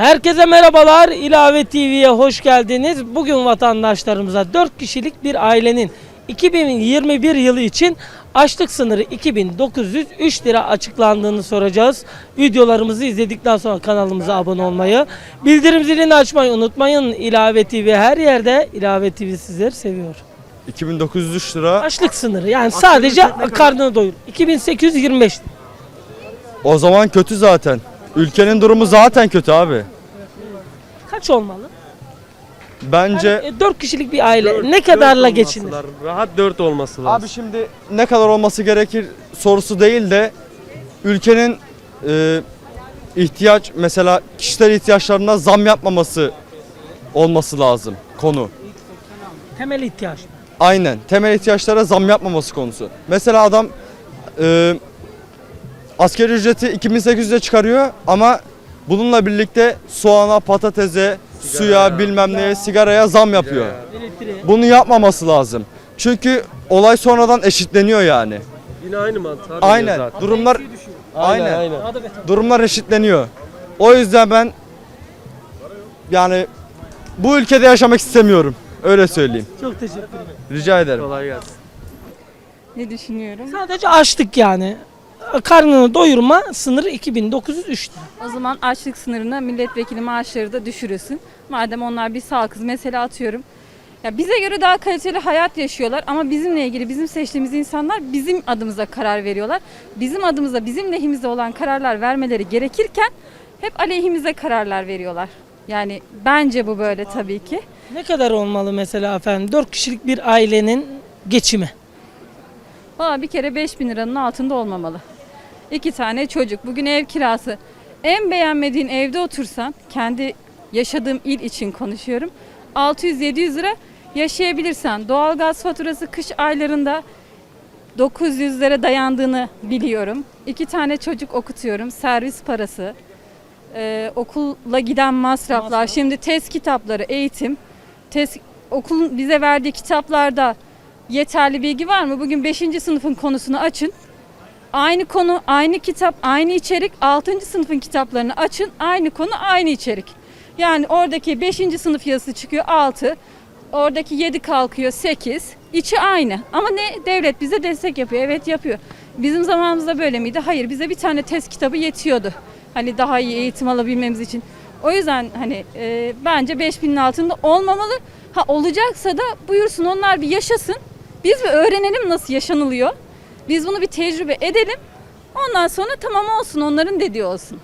Herkese merhabalar. İlave TV'ye hoş geldiniz. Bugün vatandaşlarımıza 4 kişilik bir ailenin 2021 yılı için açlık sınırı 2903 lira açıklandığını soracağız. Videolarımızı izledikten sonra kanalımıza abone olmayı, bildirim zilini açmayı unutmayın. İlave TV her yerde. İlave TV sizleri seviyor. 2903 lira. Açlık sınırı yani sadece karnını doyur. 2825 lira. O zaman kötü zaten. Ülkenin durumu zaten kötü abi. Kaç olmalı? Bence 4 kişilik bir aile ne kadarla Dört geçinir? olması lazım. Rahat 4 olması lazım. abi şimdi ne kadar olması gerekir sorusu değil de ülkenin e, ihtiyaç mesela kişisel ihtiyaçlarına zam yapmaması olması lazım konu. Temel ihtiyaç. Aynen. Temel ihtiyaçlara zam yapmaması konusu. Mesela adam e, asgari ücreti 2800'e çıkarıyor ama bununla birlikte soğana, patatese, suya, bilmem neye, sigaraya zam yapıyor. Bunu yapmaması lazım. Çünkü olay sonradan eşitleniyor yani. Yine aynı dönüyor Aynen. zaten. Durumlar Aynen, aynen. aynen. Daha da beter. Durumlar eşitleniyor. O yüzden ben yani bu ülkede yaşamak istemiyorum. Öyle söyleyeyim. Çok teşekkür ederim. Rica ederim. Kolay gelsin. Ne düşünüyorum? Sadece açlık yani. Karnını doyurma sınırı 2903 lira. O zaman açlık sınırına milletvekili maaşları da düşürülsün. Madem onlar bir halkız mesela atıyorum. Ya bize göre daha kaliteli hayat yaşıyorlar ama bizimle ilgili bizim seçtiğimiz insanlar bizim adımıza karar veriyorlar. Bizim adımıza bizim lehimize olan kararlar vermeleri gerekirken hep aleyhimize kararlar veriyorlar. Yani bence bu böyle tabii ki. Ne kadar olmalı mesela efendim 4 kişilik bir ailenin geçimi? Valla bir kere 5000 liranın altında olmamalı. İki tane çocuk. Bugün ev kirası. En beğenmediğin evde otursan, kendi yaşadığım il için konuşuyorum. 600-700 lira yaşayabilirsen. Doğalgaz faturası kış aylarında 900 lira dayandığını biliyorum. İki tane çocuk okutuyorum. Servis parası, ee, okulla giden masraflar, Masraf. şimdi test kitapları, eğitim, test, okulun bize verdiği kitaplarda yeterli bilgi var mı? Bugün 5. sınıfın konusunu açın. Aynı konu, aynı kitap, aynı içerik. 6. sınıfın kitaplarını açın. Aynı konu, aynı içerik. Yani oradaki 5. sınıf yazısı çıkıyor 6. Oradaki 7 kalkıyor 8. İçi aynı. Ama ne? Devlet bize destek yapıyor. Evet yapıyor. Bizim zamanımızda böyle miydi? Hayır. Bize bir tane test kitabı yetiyordu. Hani daha iyi eğitim alabilmemiz için. O yüzden hani e, bence 5000'in altında olmamalı. Ha olacaksa da buyursun onlar bir yaşasın. Biz bir öğrenelim nasıl yaşanılıyor. Biz bunu bir tecrübe edelim. Ondan sonra tamam olsun onların dediği olsun.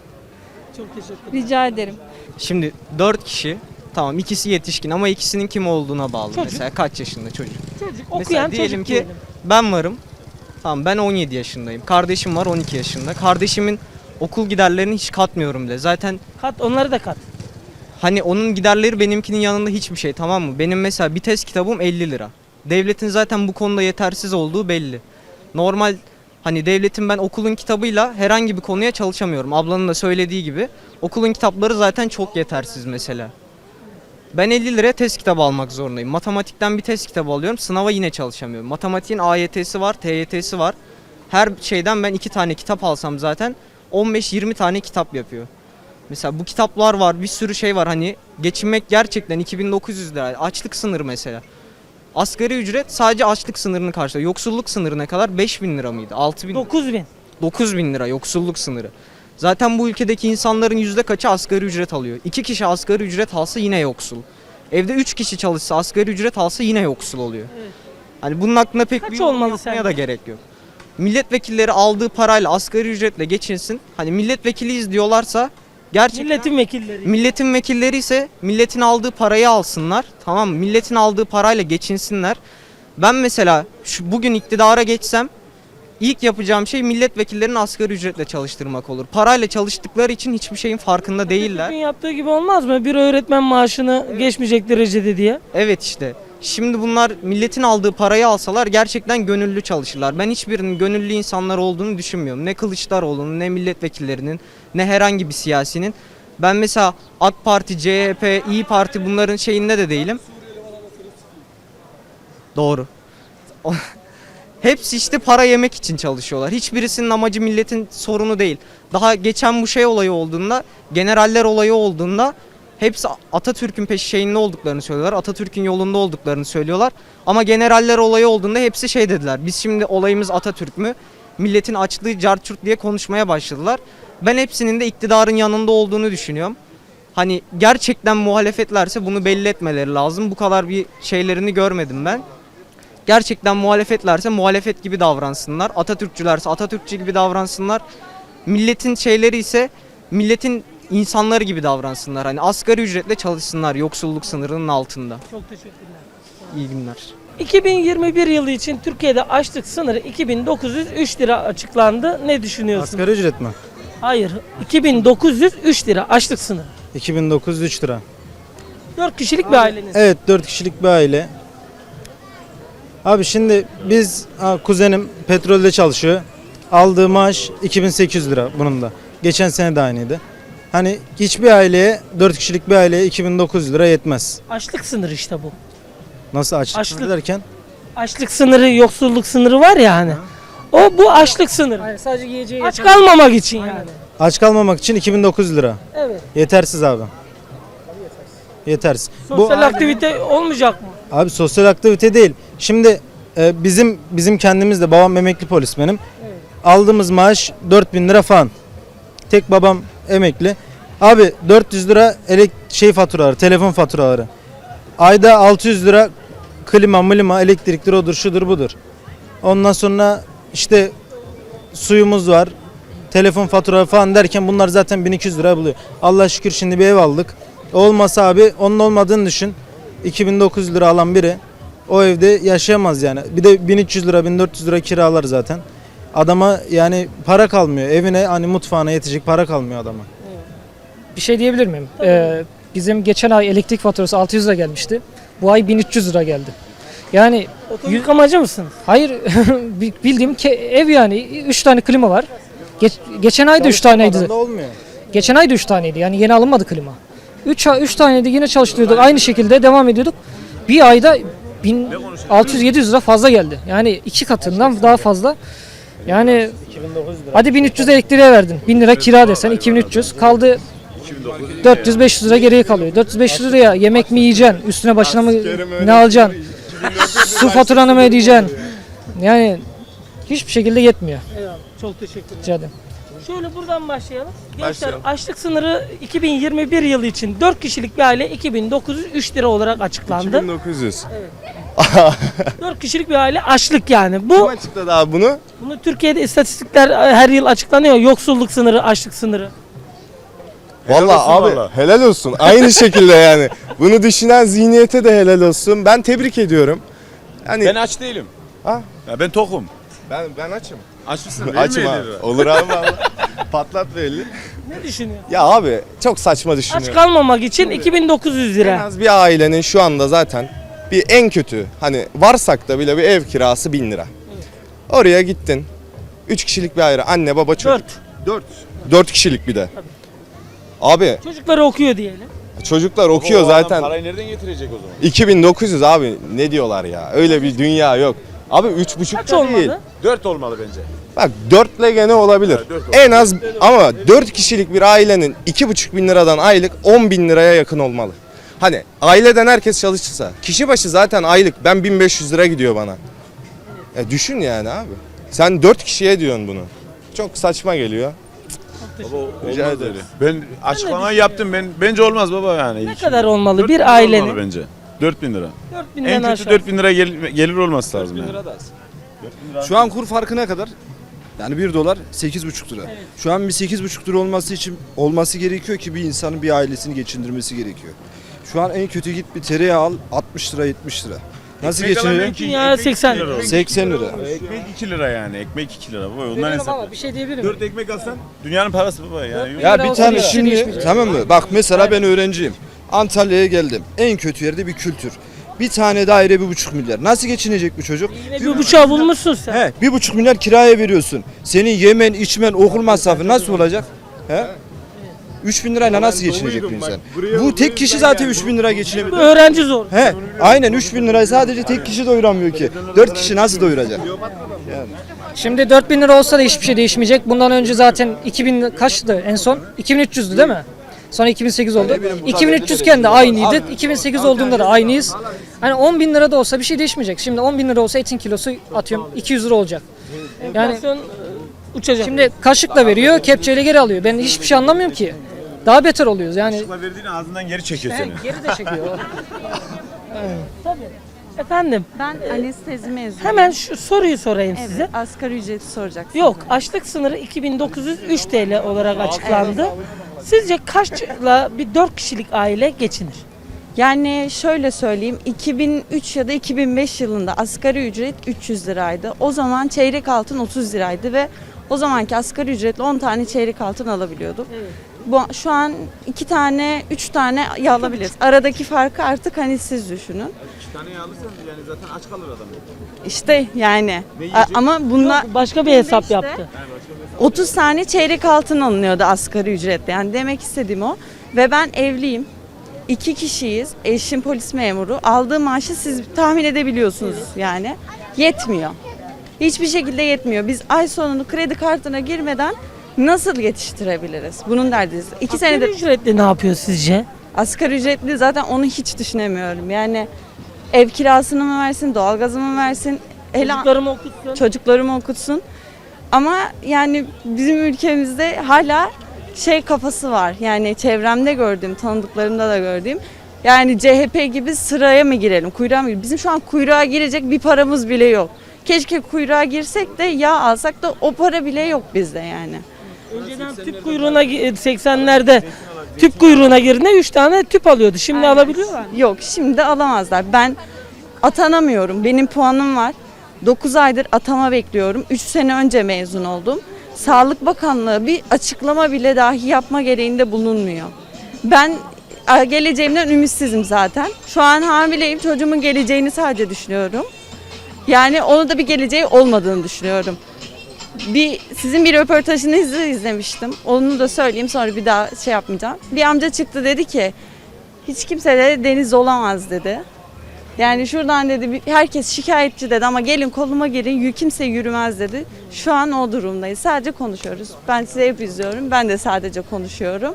Çok teşekkür ederim. Rica ederim. Şimdi 4 kişi tamam ikisi yetişkin ama ikisinin kim olduğuna bağlı. Çocuk. Mesela kaç yaşında çocuk. Çocuk Mesela okuyan diyelim çocuk ki diyelim. ben varım. Tamam ben 17 yaşındayım. Kardeşim var 12 yaşında. Kardeşimin okul giderlerini hiç katmıyorum bile. Zaten Kat onları da kat. hani onun giderleri benimkinin yanında hiçbir şey tamam mı? Benim mesela bir test kitabım 50 lira. Devletin zaten bu konuda yetersiz olduğu belli. Normal hani devletin ben okulun kitabıyla herhangi bir konuya çalışamıyorum. Ablanın da söylediği gibi. Okulun kitapları zaten çok yetersiz mesela. Ben 50 liraya test kitabı almak zorundayım. Matematikten bir test kitabı alıyorum. Sınava yine çalışamıyorum. Matematiğin AYT'si var, TYT'si var. Her şeyden ben iki tane kitap alsam zaten 15-20 tane kitap yapıyor. Mesela bu kitaplar var, bir sürü şey var hani geçinmek gerçekten 2900 lira. Açlık sınırı mesela. Asgari ücret sadece açlık sınırını karşılıyor. Yoksulluk sınırı ne kadar? 5000 lira mıydı? 6000 9000. 9000 lira yoksulluk sınırı. Zaten bu ülkedeki insanların yüzde kaçı asgari ücret alıyor? İki kişi asgari ücret alsa yine yoksul. Evde üç kişi çalışsa asgari ücret alsa yine yoksul oluyor. Evet. Hani bunun hakkında pek Kaç bir olmalı yapmaya sence? da gerek yok. Milletvekilleri aldığı parayla asgari ücretle geçinsin. Hani milletvekiliyiz diyorlarsa gerçekten Milletin vekilleri. Milletin vekilleri ise milletin aldığı parayı alsınlar. Tamam? Milletin aldığı parayla geçinsinler. Ben mesela şu bugün iktidara geçsem ilk yapacağım şey milletvekillerinin asgari ücretle çalıştırmak olur. Parayla çalıştıkları için hiçbir şeyin farkında değiller. Bugün yaptığı gibi olmaz mı? Bir öğretmen maaşını geçmeyecek derecede diye. Evet işte. Şimdi bunlar milletin aldığı parayı alsalar gerçekten gönüllü çalışırlar. Ben hiçbirinin gönüllü insanlar olduğunu düşünmüyorum. Ne Kılıçdaroğlu'nun, ne milletvekillerinin, ne herhangi bir siyasinin. Ben mesela AK Parti, CHP, İyi Parti bunların şeyinde de değilim. Doğru. Hepsi işte para yemek için çalışıyorlar. Hiçbirisinin amacı milletin sorunu değil. Daha geçen bu şey olayı olduğunda, generaller olayı olduğunda hepsi Atatürk'ün peşi şeyinde olduklarını söylüyorlar. Atatürk'ün yolunda olduklarını söylüyorlar. Ama generaller olayı olduğunda hepsi şey dediler. Biz şimdi olayımız Atatürk mü? Milletin açlığı carçurt diye konuşmaya başladılar. Ben hepsinin de iktidarın yanında olduğunu düşünüyorum. Hani gerçekten muhalefetlerse bunu belli etmeleri lazım. Bu kadar bir şeylerini görmedim ben. Gerçekten muhalefetlerse muhalefet gibi davransınlar. Atatürkçülerse Atatürkçü gibi davransınlar. Milletin şeyleri ise milletin insanları gibi davransınlar. Hani asgari ücretle çalışsınlar yoksulluk sınırının altında. Çok teşekkürler. İyi günler. 2021 yılı için Türkiye'de açlık sınırı 2903 lira açıklandı. Ne düşünüyorsunuz? Asgari ücret mi? Hayır. 2903 lira açlık sınırı. 2903 lira. 4 kişilik bir aileniz. Evet 4 kişilik bir aile. Abi şimdi biz ha, kuzenim petrolde çalışıyor. Aldığı maaş 2800 lira bunun da. Geçen sene de aynıydı. Hani hiçbir aileye 4 kişilik bir aileye 2900 lira yetmez. Açlık sınırı işte bu. Nasıl açlık, Açlık. derken? Açlık sınırı, yoksulluk sınırı var ya hani. O bu açlık sınırı. sadece yiyeceği Aç kalmamak için yani. Aç kalmamak için 2900 lira. Evet. Yetersiz abi. Yetersiz. Sosyal Bu aktivite olmayacak mı? Abi sosyal aktivite değil. Şimdi e, bizim bizim kendimiz de babam emekli polis benim. Aldığımız maaş 4000 lira falan. Tek babam emekli. Abi 400 lira elek şey faturaları, telefon faturaları. Ayda 600 lira klima, mlima, elektriktir odur, şudur budur. Ondan sonra işte suyumuz var. Telefon faturaları falan derken bunlar zaten 1200 lira buluyor. Allah şükür şimdi bir ev aldık. Olmasa abi onun olmadığını düşün. 2900 lira alan biri o evde yaşayamaz yani. Bir de 1300 lira 1400 lira kiralar zaten. Adama yani para kalmıyor. Evine hani mutfağına yetecek para kalmıyor adama. Bir şey diyebilir miyim? Ee, bizim geçen ay elektrik faturası 600 lira gelmişti. Bu ay 1300 lira geldi. Yani Oto yıkamacı mısınız? hayır bi- bildiğim ke- ev yani 3 tane klima var. Geç- geçen ay da 3 taneydi. Olmuyor. Geçen ay da 3 taneydi. Yani yeni alınmadı klima. 3 3 taneydi yine çalıştırıyorduk. Aynı şekilde devam ediyorduk. Bir ayda 1600-700 lira fazla geldi. Yani iki katından daha fazla. Yani hadi 1300 elektriğe verdin. 1000 lira kira desen 2300 kaldı 400-500 lira geriye kalıyor. 400-500 liraya yemek mi yiyeceksin? Üstüne başına mı ne alacaksın? Su faturanı mı ödeyeceksin? Yani hiçbir şekilde yetmiyor. Eyvallah. Çok teşekkürler. Rica ederim. Şöyle buradan başlayalım. Gençler Başlayalım. açlık sınırı 2021 yılı için 4 kişilik bir aile 2903 lira olarak açıklandı. 1900. 4 kişilik bir aile açlık yani. Kim Bu açıkladı abi bunu? bunu Türkiye'de istatistikler e, her yıl açıklanıyor. Yoksulluk sınırı, açlık sınırı. Vallahi olsun abi vallahi. helal olsun. Aynı şekilde yani. Bunu düşünen zihniyete de helal olsun. Ben tebrik ediyorum. Yani Ben aç değilim. Ha? Ya ben tokum. ben ben açım. Aç mısın? Açım abi. Olur abi vallahi. Patlat belli. Ne düşünüyorsun? Ya abi çok saçma Aç düşünüyorum. kalmamak için 2900 En lira. az bir ailenin şu anda zaten bir en kötü hani varsak da bile bir ev kirası 1000 lira. Oraya gittin. 3 kişilik bir aile. Anne baba çocuk. 4. 4. 4 kişilik bir de. Abi Çocukları okuyor diyelim. çocuklar okuyor O adam zaten. Parayı nereden getirecek o zaman? 2900 abi ne diyorlar ya? Öyle bir dünya yok. Abi 3,5 Kaç da değil. olmalı? 4 olmalı bence. Bak 4 ile gene olabilir. Dört olur. en az ama 4 kişilik bir ailenin 2,5 bin liradan aylık 10 bin liraya yakın olmalı. Hani aileden herkes çalışırsa kişi başı zaten aylık ben 1500 lira gidiyor bana. E düşün yani abi. Sen 4 kişiye diyorsun bunu. Çok saçma geliyor. Baba Rica olmaz ederim. Ben açıklamayı yaptım. Ben bence olmaz baba yani. Ne Hiç. kadar olmalı 4000 lira bir ailenin? olmalı bence. 4000 lira. 4000'den En kötü aşağı. 4000 lira gel- gelir olması lazım yani. Şu an kur farkı ne kadar? Yani 1 dolar 8,5 lira. Şu an bir 8,5 lira olması için olması gerekiyor ki bir insanın bir ailesini geçindirmesi gerekiyor. Şu an en kötü git bir tereyağı al 60 lira 70 lira. Nasıl Ekmek geçiniyor? ki- ekmek 80 iki oldu. 80 lira. Ekmek 2 lira yani. Ekmek 2 lira. Baba ondan Veriyorum hesap. ama bir şey diyebilir miyim? 4 ekmek alsan dünyanın parası baba yani. Ya lira bir tane şimdi tamam mı? Bak mesela ben öğrenciyim. Antalya'ya geldim. En kötü yerde bir kültür. Bir tane daire bir buçuk milyar. Nasıl geçinecek bu çocuk? Yine bir bıçağı bulmuşsun sen. He, bir buçuk milyar kiraya veriyorsun. Senin yemen, içmen, okul masrafı nasıl olacak? He? 3000 lirayla nasıl geçinecek bir insan? Bu tek kişi zaten 3000 lira geçinebilir. Öğrenci zor. He, aynen 3000 lirayı sadece tek kişi doyuramıyor ki. 4 kişi nasıl doyuracak? Şimdi 4000 lira olsa da hiçbir şey değişmeyecek. Bundan önce zaten 2000 kaçtı en son? 2300'dü değil mi? Sonra 2008 oldu. 2300 iken de aynıydı. 2008 olduğunda da aynıyız. Hani 10 bin lira da olsa bir şey değişmeyecek. Şimdi 10 bin lira olsa etin kilosu atıyorum 200 lira olacak. Yani e, uçacak. şimdi kaşıkla veriyor, kepçeyle geri alıyor. Ben hiçbir şey anlamıyorum ki. Daha beter oluyoruz yani. verdiğin ağzından geri çekiyor He, geri de çekiyor. Efendim Ben anestezi mezunuyum. hemen şu soruyu sorayım Evet, size. asgari ücreti soracaksın. Yok açlık sınırı 2903 TL olarak açıklandı. Sizce kaçla bir 4 kişilik aile geçinir? Yani şöyle söyleyeyim 2003 ya da 2005 yılında asgari ücret 300 liraydı. O zaman çeyrek altın 30 liraydı ve o zamanki asgari ücretle 10 tane çeyrek altın alabiliyorduk. Bu, şu an 2 tane, 3 tane alabiliriz. Aradaki farkı artık hani siz düşünün. yani zaten aç kalır adam. İşte yani A- ama bunlar Yok, başka bir hesap 2005'te yaptı. 30 tane çeyrek altın alınıyordu asgari ücretle. Yani demek istediğim o. Ve ben evliyim. İki kişiyiz. Eşim polis memuru. Aldığı maaşı siz tahmin edebiliyorsunuz yani. Yetmiyor. Hiçbir şekilde yetmiyor. Biz ay sonunu kredi kartına girmeden nasıl yetiştirebiliriz? Bunun derdiyiz. İki Asgari senedir ücretli ne yapıyor sizce? asgari ücretli zaten onu hiç düşünemiyorum. Yani ev kirasını mı versin, doğalgazını mı versin? Hele- Çocuklarımı okutsun. çocuklarımı okutsun. Ama yani bizim ülkemizde hala şey kafası var. Yani çevremde gördüğüm, tanıdıklarımda da gördüğüm. Yani CHP gibi sıraya mı girelim, kuyruğa mı girelim? Bizim şu an kuyruğa girecek bir paramız bile yok. Keşke kuyruğa girsek de yağ alsak da o para bile yok bizde yani. Önceden tüp kuyruğuna gi- 80'lerde tüp kuyruğuna girdiğinde 3 tane tüp alıyordu. Şimdi alabiliyorlar. mı? Yok şimdi alamazlar. Ben atanamıyorum. Benim puanım var. 9 aydır atama bekliyorum. 3 sene önce mezun oldum. Sağlık Bakanlığı bir açıklama bile dahi yapma gereğinde bulunmuyor. Ben geleceğimden ümitsizim zaten. Şu an hamileyim. Çocuğumun geleceğini sadece düşünüyorum. Yani onu da bir geleceği olmadığını düşünüyorum. Bir sizin bir röportajınızı izlemiştim. Onu da söyleyeyim sonra bir daha şey yapmayacağım. Bir amca çıktı dedi ki hiç kimse de deniz olamaz dedi. Yani şuradan dedi herkes şikayetçi dedi ama gelin koluma girin kimse yürümez dedi. Şu an o durumdayız. Sadece konuşuyoruz. Ben size hep izliyorum. Ben de sadece konuşuyorum.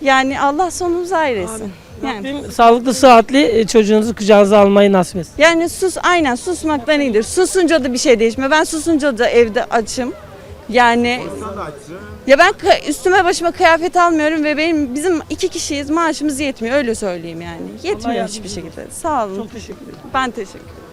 Yani Allah sonumuzu ayırsın. Yani, Rabbim sağlıklı sıhhatli e, çocuğunuzu kucağınıza almayı nasip etsin. yani sus aynen susmaktan iyidir. Susunca da bir şey değişmiyor. Ben susunca da evde açım. Yani ya ben üstüme başıma kıyafet almıyorum ve benim bizim iki kişiyiz maaşımız yetmiyor öyle söyleyeyim yani. Yetmiyor hiçbir şekilde. Sağ olun. Çok teşekkür ederim. Ben teşekkür ederim.